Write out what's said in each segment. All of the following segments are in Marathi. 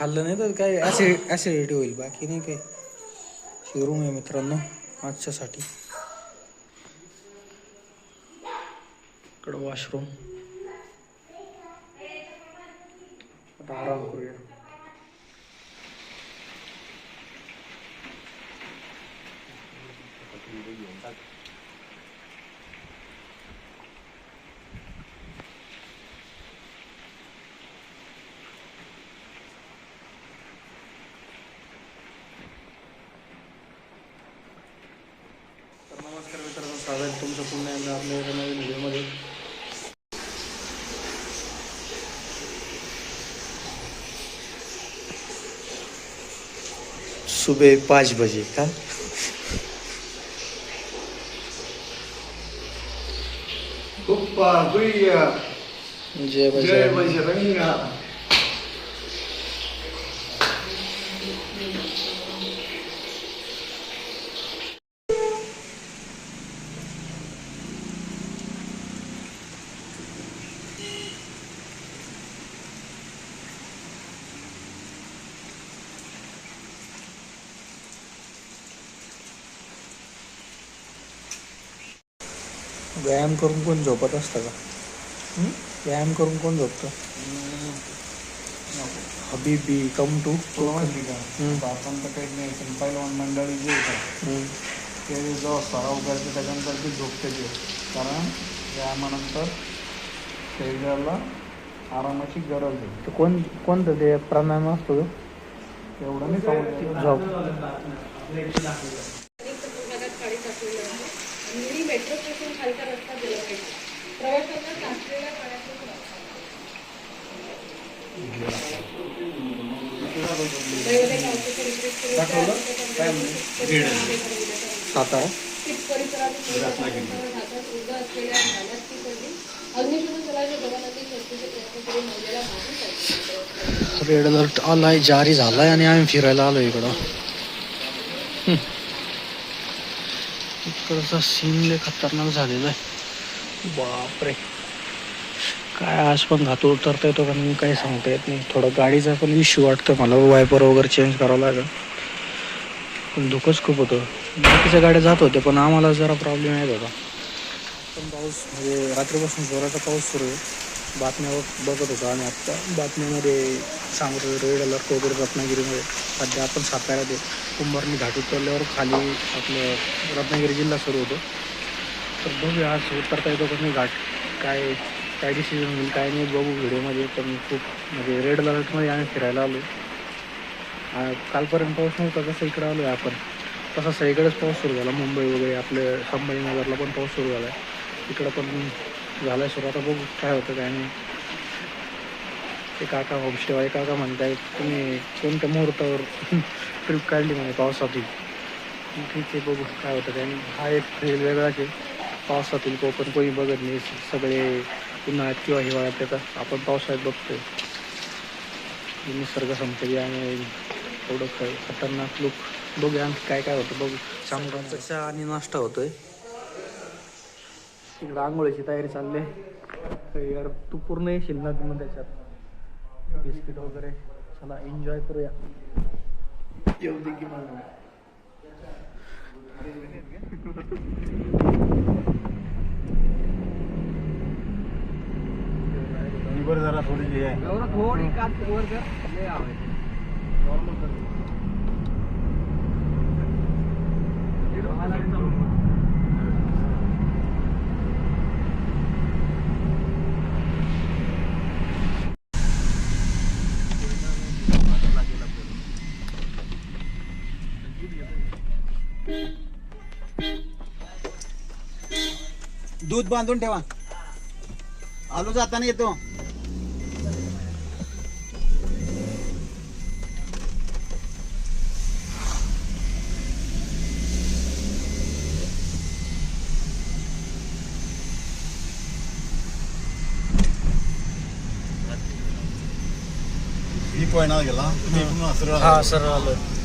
खाल्लं नाही तर काय ॲसिड ॲसिडिटी होईल. बाकी नाही काय शिरूम आहे मित्रांनो आजच्यासाठी. इकडं वॉशरूम आता आराम करूया. तर नमस्कार मित्रांनो स्वागत आहे तुमचं पुन्हा एकदा आपल्या एका नवीन व्हिडिओमध्ये सुबह पाच बजे का! जय बजरंग। व्यायाम करून कोण झोपत असतं का? हं? व्यायाम करून कोण झोपतं? हबीबी कम टू. तुला माहिती का? हम्म. आपण तर काही नाही पण पहिलवान मंडळी जे येतात ते जेव्हा सराव करते त्याच्यानंतर ते झोपते ते. कारण व्यायामानंतर शरीराला आरामाची गरज आहे. तर कोण कोणतं ते प्राणायाम असतो तो? एवढं नाही झोप. भागात पाणी साचलेलं आणि मेट्रो स्टेशन खालचा रस्ता दिला पाहिजे. प्रवाशांना साचलेल्या पाण्यातून रेड अलर्ट आलाय जारी झालाय आणि आम्ही फिरायला आलो इकडं. इकडचा सीन लय खतरनाक झालेला आहे. बापरे. काय आज पण घातू उतरता येतो का मी काही सांगता येत नाही. थोडं गाडीचा पण इश्यू वाटतं मला. वायपर वगैरे चेंज करावं लागेल. पण दुःखच खूप होतं. बाकीच्या गाड्या जात होत्या पण आम्हाला जरा प्रॉब्लेम येत होता. पण पाऊस म्हणजे रात्रीपासून जोराचा पाऊस सुरू आहे. बातम्या बघत होतो आम्ही आत्ता. बातम्यामध्ये सांगतो रेड अलर्ट वगैरे रत्नागिरीमध्ये. सध्या आपण साताऱ्यात आहे. कुंभारनी घाट उतरल्यावर खाली आपलं रत्नागिरी जिल्हा सुरू होतो. तर बघूया आज उतरता येतो कसं नाही घाट. काय काय डिसिजन होईल काय नाही बघू व्हिडिओमध्ये. पण खूप म्हणजे रेड अलर्टमध्ये आम्ही फिरायला आलो. कालपर्यंत पाऊस नव्हता तसं इकडं आलो आहे आपण. तसा सगळीकडेच पाऊस सुरू झाला. मुंबई वगैरे आपलं संभाजीनगरला पण पाऊस सुरू झाला. आहे इकडं पण झालं आहे सुरू. आता बघू काय होतं काय नाही. ते काका होमस्टेवाले काका म्हणताय तुम्ही कोणत्या मुहूर्तावर ट्रिप काढली म्हणे पावसातील. ठीक आहे बघू काय होतं काय हा एक खेळ वेगळाच आहे. पावसातील कोकण कोणी बघत नाही. सगळे उन्हाळ्यात किंवा हिवाळ्यात येतात. आपण पावसाळ्यात बघतोय. निसर्ग संपत्ती आणि एवढं खतरनाक लुक बघूया आणखी काय काय होतं. बघू. सांगू चहा आणि नाश्ता होतोय. तिकडं आंघोळीची तयारी चालली आहे. यार तू पूर्ण येशील ना त्याच्यात बिस्किट वगैरे. चला एन्जॉय करूया. येऊ दे की मला जरा थोडी थोडी कात वर दूध बांधून ठेवा. आलो जाताना येतो. पॉईंट गेला. हा. सर आलं.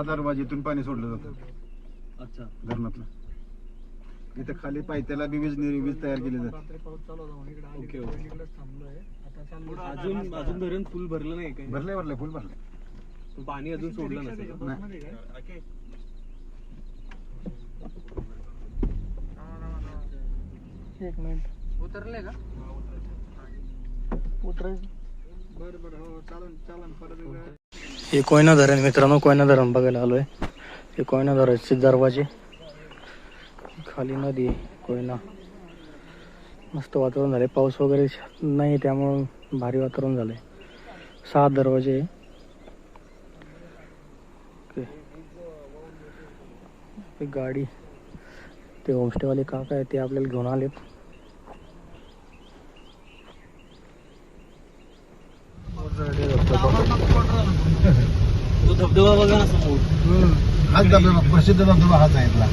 हा सहा दरवाजेतून पाणी सोडलं जातं. अच्छा. धरणातलं. इथं खाली पायथ्याला बी वीज निर्- वीज तयार केली जाते. रात्री पाऊस चालू होता म्हणून इकडे आली. Okay, okay. इकडेच थांबलोय. आता चाललो अजून अजून धरण फुल भरलं नाही काय भरले भरले फुल भरले पाणी अजून सोडलं नसेल. नाही. एक मिनिट. उतरले का? उतरायचं. बरं बरं हो चालन चालन परत एकदा. हे कोयना धरण मित्रांनो कोयना धरण बघायला आलोय. हे कोयना धरणचे दरवाजे. खाली नदी आहे, कोयना. मस्त वातावरण झाले पाऊस वगैरे नाही त्यामुळं भारी वातावरण झालंय. सहा दरवाजे आहे. ओके. एक गाडी. ते होमस्टेवाले काका आहे ते आपल्याला घेऊन आलेत. धबधबा बघा ना समोर. हाच धबधबा प्रसिद्ध धबधबा हाच आहे इथला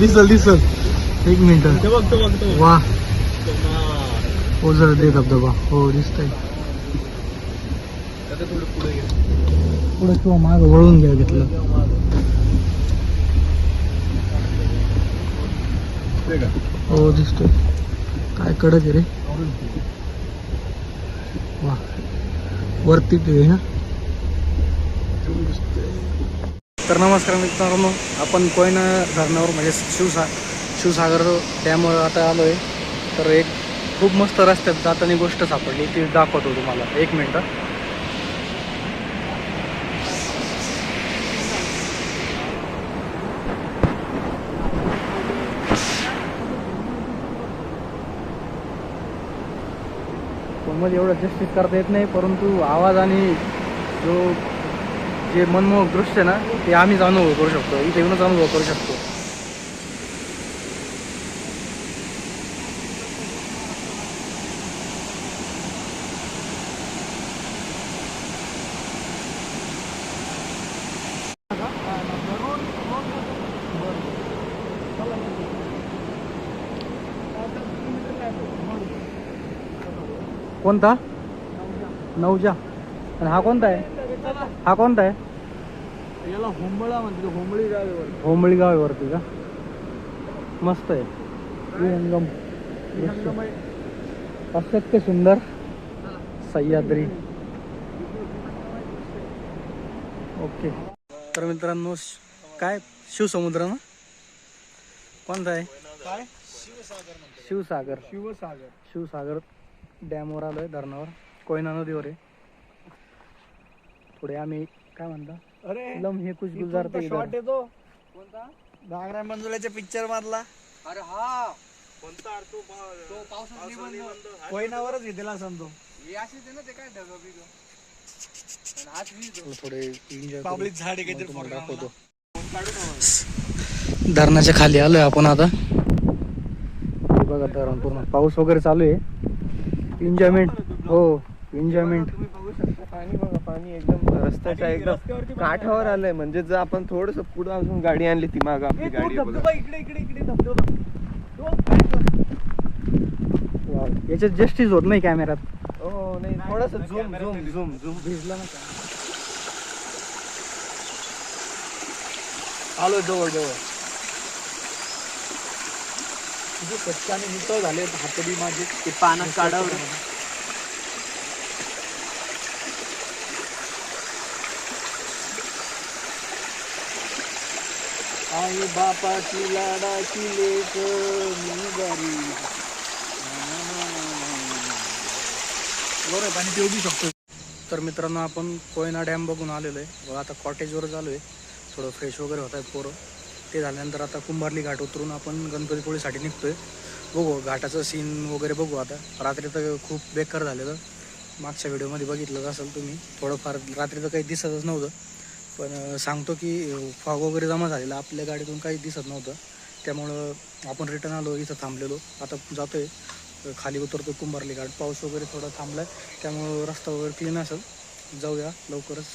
दिसल दिसल. एक मिनिट. वा. ओझर दे धबधबा हो दिसतंय. पुढे किंवा माग वळून घ्या घेतलं हो दिसतोय. काय कडक रे. वा. वरती ते ना? तर नमस्कार मित्रांनो आपण कोयना धरणावर म्हणजे शिवसा शिवसागर डॅमवर आता आलो आहे तर एक खूप मस्त रस्त्यात जाताना गोष्ट सापडली ती दाखवतो तुम्हाला. एक मिनटं. फोनमध्ये एवढं जस्टिस करता येत नाही परंतु आवाज आणि जो जे मनमोहक दृश्य ना ते आम्हीच अनुभव करू शकतो. इथे येऊनच अनुभव करू शकतो. कोणता? नवजा. आणि हा कोणता आहे? हा कोणता आहे? याला होंबळा म्हणते होंबळी गावेवर होंबळी गाव आहे. वरती का मस्त आहे विहंगम अशक्य सुंदर सह्याद्री. ओके. तर मित्रांनो काय? शिवसमुद्र ना? कोणता आहे? काय? शिवसागर. शिवसागर. शिवसागर. डॅमवर आलोय धरणावर. कोयना नदीवर आहे पुढे आम्ही काय म्हणता? अरे लम हे कुछ गुजारते शॉट इधर. येतो. कोणता? घागरा मंजुल्याच्या पिक्चर मधला. अरे हा. कोणता कोयनावरच घेतला असन तो. थोडे एन्जॉय पाबळीत झाड आहे काहीतरी तुम्हाला फोडलं दाखवतो. धरणाच्या खाली आलोय आपण आता. हे बघा धरण पूर्ण. पाऊस वगैरे चालू आहे. एन्जॉयमेंट हो एन्जॉयमेंट तुम्ही बघू शकता. पाणी बघा पाणी एकदम रस्त्याच्या एकदम काठावर आलंय. म्हणजे जर आपण थोडस पुढे अजून गाडी आणली ती माग आपली गाडी आहे बघा. धबधबा इकडे इकडे इकडे धबधबा. तो काय कर- याच्यात जस्टिस होत नाही कॅमेऱ्यात. हो नाही थोडस झूम झूम झूम झूम भिजला ना आलो जवळ जवळ. तुझे कच्चे आणि नितळ झाले हातडी माझे. ते पानं काढावर आई बापाची लाडाची लेख मी बरी बरं पाणी पिऊ बी शकतो. तर मित्रांनो आपण कोयना डॅम बघून आलेलो आहे. बघा आता कॉटेजवर झालो आहे. थोडं फ्रेश वगैरे होत आहेत पोरं. ते झाल्यानंतर आता कुंभारली घाट उतरून आपण गणपतीपुळेसाठी आहे बघू घाटाचं सीन वगैरे बघू आता. रात्री तर खूप बेकार झालेलं. मागच्या व्हिडिओमध्ये बघितलं असेल तुम्ही. थोडंफार रात्री तर काही दिसतच नव्हतं. पण सांगतो की फॉग वगैरे जमा झालेला. आपल्या गाडीतून काही दिसत नव्हतं. त्यामुळं आपण रिटर्न आलो इथं थांबलेलो. आता जातोय. आहे खाली उतरतो कुंभारली घाट. पाऊस वगैरे थोडा थांबलाय. त्यामुळं रस्ता वगैरे क्लीन असेल. जाऊया लवकरच.